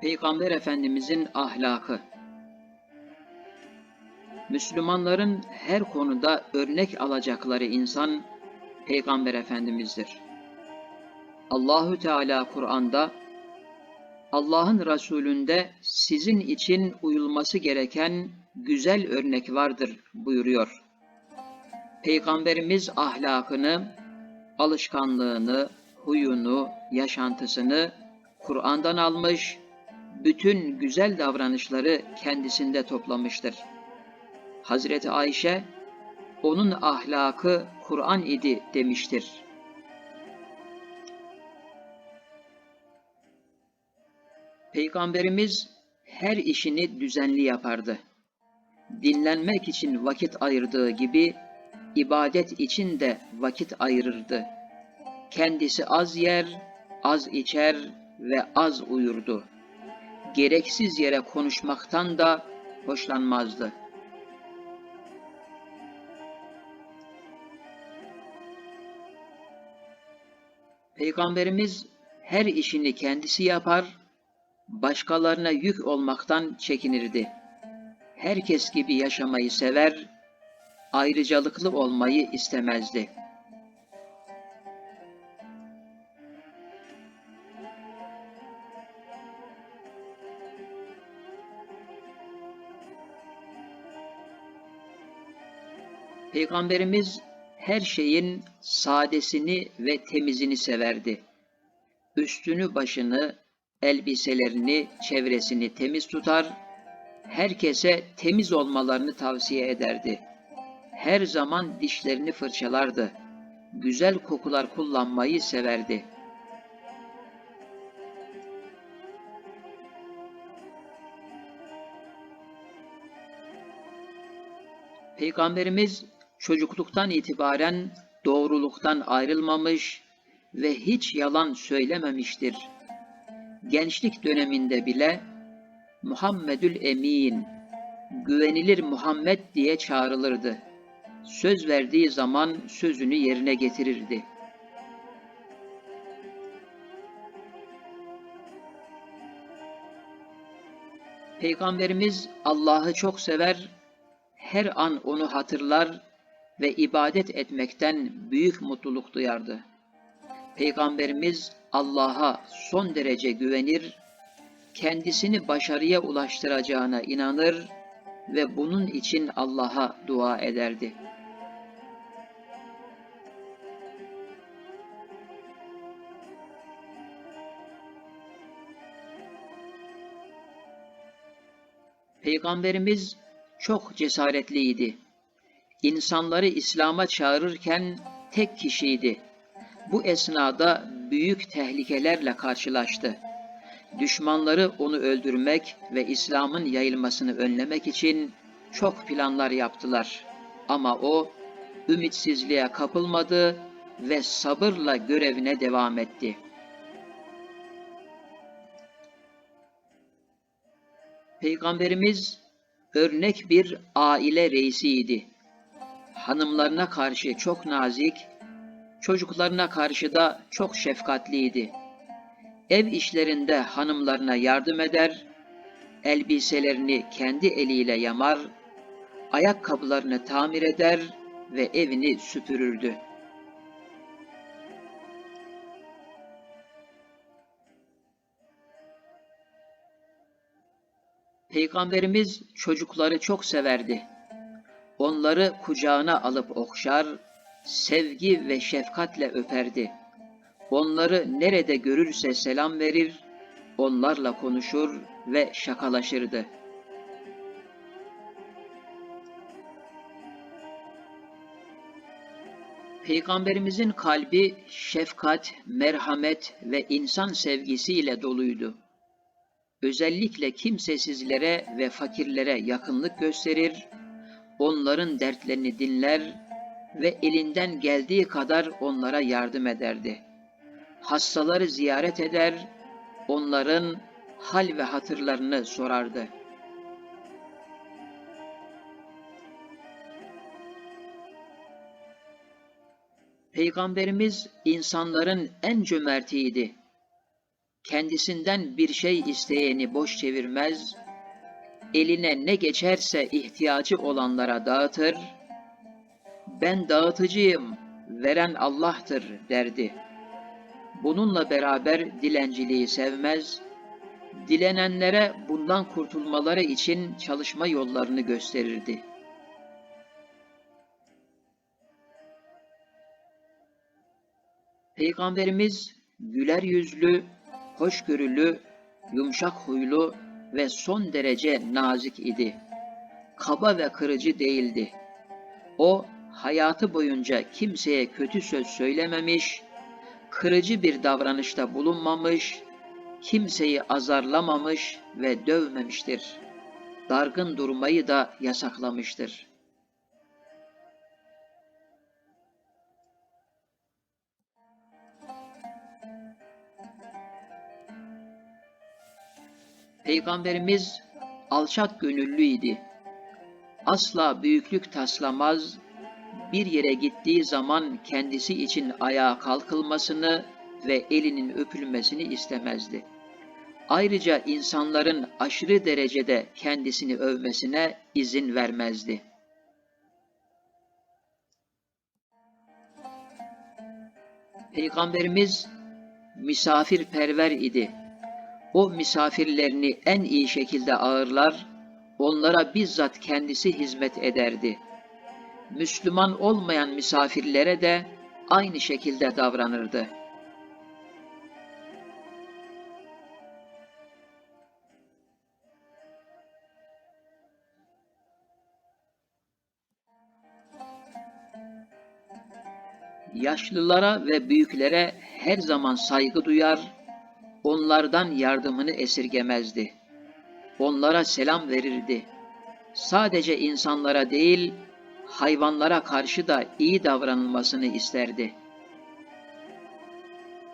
Peygamber Efendimizin ahlakı Müslümanların her konuda örnek alacakları insan Peygamber Efendimiz'dir. Allahü Teala Kur'an'da Allah'ın Resulünde sizin için uyulması gereken güzel örnek vardır buyuruyor. Peygamberimiz ahlakını, alışkanlığını, huyunu, yaşantısını Kur'an'dan almış, bütün güzel davranışları kendisinde toplamıştır. Hazreti Ayşe, onun ahlakı Kur'an idi demiştir. Peygamberimiz her işini düzenli yapardı. Dinlenmek için vakit ayırdığı gibi ibadet için de vakit ayırırdı. Kendisi az yer, az içer ve az uyurdu. Gereksiz yere konuşmaktan da hoşlanmazdı. Peygamberimiz her işini kendisi yapar, başkalarına yük olmaktan çekinirdi. Herkes gibi yaşamayı sever, ayrıcalıklı olmayı istemezdi. Peygamberimiz her şeyin sadesini ve temizini severdi. Üstünü başını, elbiselerini, çevresini temiz tutar, herkese temiz olmalarını tavsiye ederdi. Her zaman dişlerini fırçalardı. Güzel kokular kullanmayı severdi. Peygamberimiz çocukluktan itibaren doğruluktan ayrılmamış ve hiç yalan söylememiştir. Gençlik döneminde bile Muhammedül Emin, güvenilir Muhammed diye çağrılırdı. Söz verdiği zaman sözünü yerine getirirdi. Peygamberimiz Allah'ı çok sever, her an onu hatırlar ve ibadet etmekten büyük mutluluk duyardı. Peygamberimiz Allah'a son derece güvenir, kendisini başarıya ulaştıracağına inanır ve bunun için Allah'a dua ederdi. Peygamberimiz çok cesaretliydi. İnsanları İslam'a çağırırken tek kişiydi. Bu esnada büyük tehlikelerle karşılaştı. Düşmanları onu öldürmek ve İslam'ın yayılmasını önlemek için çok planlar yaptılar. Ama o ümitsizliğe kapılmadı ve sabırla görevine devam etti. Peygamberimiz örnek bir aile reisiydi. Hanımlarına karşı çok nazik, çocuklarına karşı da çok şefkatliydi. Ev işlerinde hanımlarına yardım eder, elbiselerini kendi eliyle yamar, ayakkabılarını tamir eder ve evini süpürürdü. Peygamberimiz çocukları çok severdi. Onları kucağına alıp okşar, sevgi ve şefkatle öperdi. Onları nerede görürse selam verir, onlarla konuşur ve şakalaşırdı. Peygamberimizin kalbi şefkat, merhamet ve insan sevgisiyle doluydu. Özellikle kimsesizlere ve fakirlere yakınlık gösterir, onların dertlerini dinler ve elinden geldiği kadar onlara yardım ederdi. Hastaları ziyaret eder, onların hal ve hatırlarını sorardı. Peygamberimiz insanların en cömertiydi. kendisinden bir şey isteyeni boş çevirmez, eline ne geçerse ihtiyacı olanlara dağıtır, ben dağıtıcıyım, veren Allah'tır derdi. Bununla beraber dilenciliği sevmez, dilenenlere bundan kurtulmaları için çalışma yollarını gösterirdi. Peygamberimiz güler yüzlü, hoşgörülü, yumuşak huylu ve son derece nazik idi. Kaba ve kırıcı değildi. O hayatı boyunca kimseye kötü söz söylememiş, kırıcı bir davranışta bulunmamış, kimseyi azarlamamış ve dövmemiştir. Dargın durmayı da yasaklamıştır. Peygamberimiz alçak gönüllüydi. Asla büyüklük taslamaz, bir yere gittiği zaman kendisi için ayağa kalkılmasını ve elinin öpülmesini istemezdi. Ayrıca insanların aşırı derecede kendisini övmesine izin vermezdi. Peygamberimiz misafirperver idi. O misafirlerini en iyi şekilde ağırlar, onlara bizzat kendisi hizmet ederdi. Müslüman olmayan misafirlere de aynı şekilde davranırdı. Yaşlılara ve büyüklere her zaman saygı duyar, onlardan yardımını esirgemezdi. Onlara selam verirdi. Sadece insanlara değil, hayvanlara karşı da iyi davranılmasını isterdi.